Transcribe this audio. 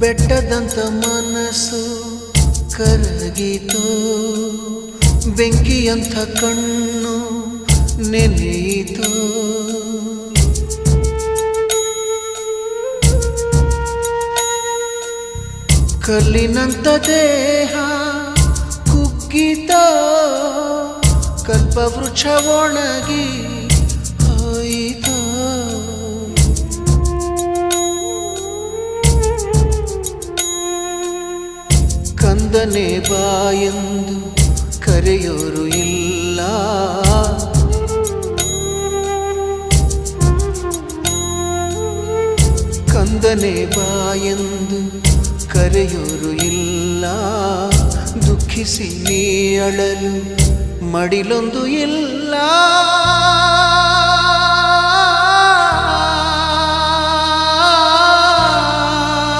ಬೆಟ್ಟದಂತ ಮನಸ್ಸು ಕರಗಿತು. ಬೆಂಕಿಯಂಥ ಕಣ್ಣು ನೆನೆಯಿತು. ಕಲ್ಲಿನಂತ ದೇಹ ಕುಗ್ಗಿತ. ಕಲ್ಪವೃಕ್ಷ ಒಣಗಿ ಕಂದನೆ ಬಾಯೆಂದು ಕರೆಯೋರು ಇಲ್ಲ ಕಂದನೆ ಬಾಯೆಂದು ಕರೆಯೋರು ಇಲ್ಲ ದುಃಖಿಸಿ ನೀ ಅಳಲು ಮಡಿಲೊಂದು ಇಲ್ಲ